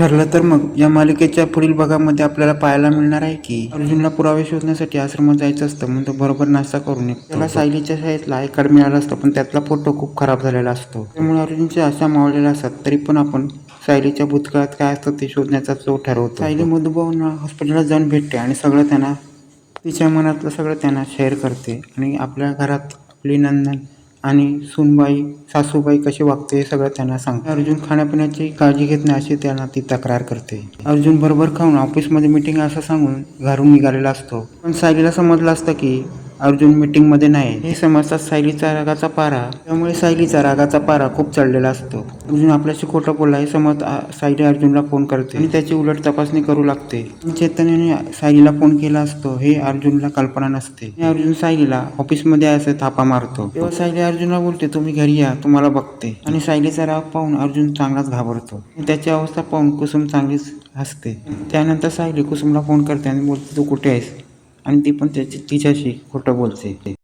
ठरलं तर मग या मालिकेच्या पुढील भागामध्ये आपल्याला पाहायला मिळणार आहे की अर्जुनला पुरावे शोधण्यासाठी आश्रमात जायचं असतं म्हणून तो बरोबर नाश्ता करून निघतो. त्याला सायलीच्या शाळेतला आय कार्ड मिळाला असतं पण त्यातला फोटो खूप खराब झालेला असतो. त्यामुळे अर्जुनच्या आशा मावळलेल्या असतात तरी पण आपण सायलीच्या भूतकाळात काय असतं ते शोधण्याचा तो ठरवतो. सायली मधुभाऊंना हॉस्पिटलला जाऊन भेटते आणि सगळं त्यांना तिच्या मनातलं सगळं त्यांना शेअर करते आणि आपल्या घरात आपली नंदन आणि सुनबाई सासूबाई कसे वागते हे सगळं त्यांना सांगते. अर्जुन खाण्यापिण्याची काळजी घेत नाही अशी त्यांना ती तक्रार करते. अर्जुन बरोबर खाऊन ऑफिसमध्ये मीटिंग असं सांगून घरून निघालेला असतो. पण सायलीला समजलं असतं की अर्जुन मीटिंगमध्ये नाही. हे समजतात सायलीचा रागाचा पारा. त्यामुळे सायलीचा रागाचा पारा खूप चढलेला असतो. अर्जुन आपल्याशी खोटं बोलला हे समज सायली अर्जुनला फोन करते. आणि त्याची उलट तपासणी करू लागते. चैतन्याने सायलीला फोन केला असतो. हे अर्जुनला कल्पना नसते. अर्जुन सायलीला ऑफिसमध्ये असं थापा मारतो. तेव्हा सायली अर्जुनला बोलते तुम्ही घरी या तुम्हाला बघते. आणि सायलीचा राग पाहून अर्जुन चांगलाच घाबरतो. त्याची अवस्था पाहून कुसुम चांगलीच हसते. त्यानंतर सायली कुसुमला फोन करते आणि बोलते तू कुठे आहेस? आणि ती पण त्याची तिच्याशी खोटं बोलते.